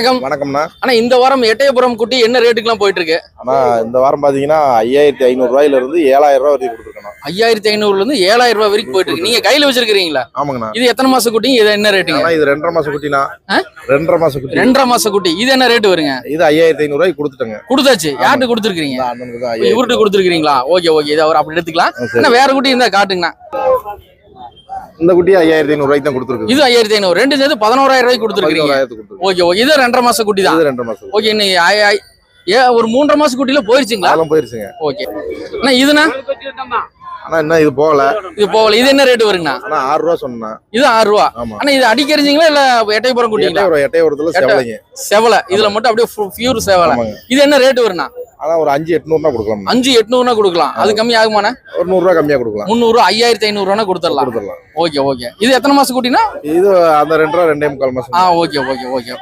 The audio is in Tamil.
வணக்கம். வணக்கம்ண்ணா. ஆனா இந்த வாரம் எட்டயபுரம் குட்டி என்ன ரேட்டுக்குலாம் போயிட்டு இருக்கு ஆனா இந்த வாரம் பாத்தீங்கன்னா ஐயாயிரத்தி ஐநூறு ரூபாயில இருந்து ஏழாயிரம் ரூபாய் வரைக்கும் கொடுத்துருக்கணும் ஐயாயிரத்தி ஐநூறுல இருந்து ஏழாயிரம் ரூபாய் வரைக்கும் போயிட்டு இருக்கு நீங்க கையில வச்சிருக்கீங்களா ஆமாங்கண்ணா. இது எத்தனை மாச குட்டிங்க இது என்ன ரேட்டுங்க இது ரெண்டரை மாசம் குட்டினா? ரெண்டரை மாசம் குட்டி. ரெண்டரை மாச குட்டி. இது என்ன ரேட்டு வருங்க? இது ஐயாயிரத்தி ஐநூறு ரூபாய்க்கு கொடுத்துட்டேங்க. கொடுத்தாச்சு. யார்கிட்ட கொடுத்துருக்கீங்க? இவர்கிட்ட கொடுத்துருக்கீங்களா? Okay okay. இதை அவர் அப்படி எடுத்துக்கலாம். வேற குட்டி இருந்தா காட்டுங்கண்ணா. இந்த குட்டி ஐயாயிரத்தி ஐநூறு தான் கொடுத்துருக்கு இது ஐயாயிரத்தி ஐநூறு. ரெண்டு சேர்த்து பதினோராயிரம் ரூபாய்க்கு கொடுத்துருக்கு ஓகே ஓகே. இது ரெண்டரை மாச குட்டி தான். ரெண்டரை மாசம் ஓகே இன்னைக்கு ஏ ஒரு மூன்றரை மாச குட்டியில போயிருச்சுங்களா? போயிருச்சுங்க. ஓகே. அண்ணா இதுண்ணா? ஆனா என்ன இது போகல. இது போகல. இது என்ன ரேட்டு வருங்கண்ணா? ஆனா ஆறு ரூபா சொன்னா இது ஆறு ரூபா? ஆனா இது அடிக்கிறீங்களா இல்ல எட்டயபுரம் குட்டிங்களா? எட்டையோரம் எட்டையோரத்துல எட்டை- செவலைங்க. செவலை. இதுல மட்டும் அப்படியே பியூர் செவலை. இது என்ன ரேட் வருண்ணா? ஆனா ஒரு அஞ்சு எட்நூறுனா கொடுக்கலாம். அஞ்சு எட்நூறுனா கொடுக்கலாம். அது கம்மி ஆகுமாண்ணா? ஒரு நூறு ரூபா கம்மியா கொடுக்கலாம். முந்நூறு ஐயாயிரத்தி ஐநூறுனா கொடுத்துடலாம். கொடுத்துடலாம். Okay okay. இது எத்தனை மாசம் குட்டினா? இது அந்த ரெண்டு ரூபா ரெண்டே முக்கால் மாசம். ஆ ஓகே ஓகே ஓகே.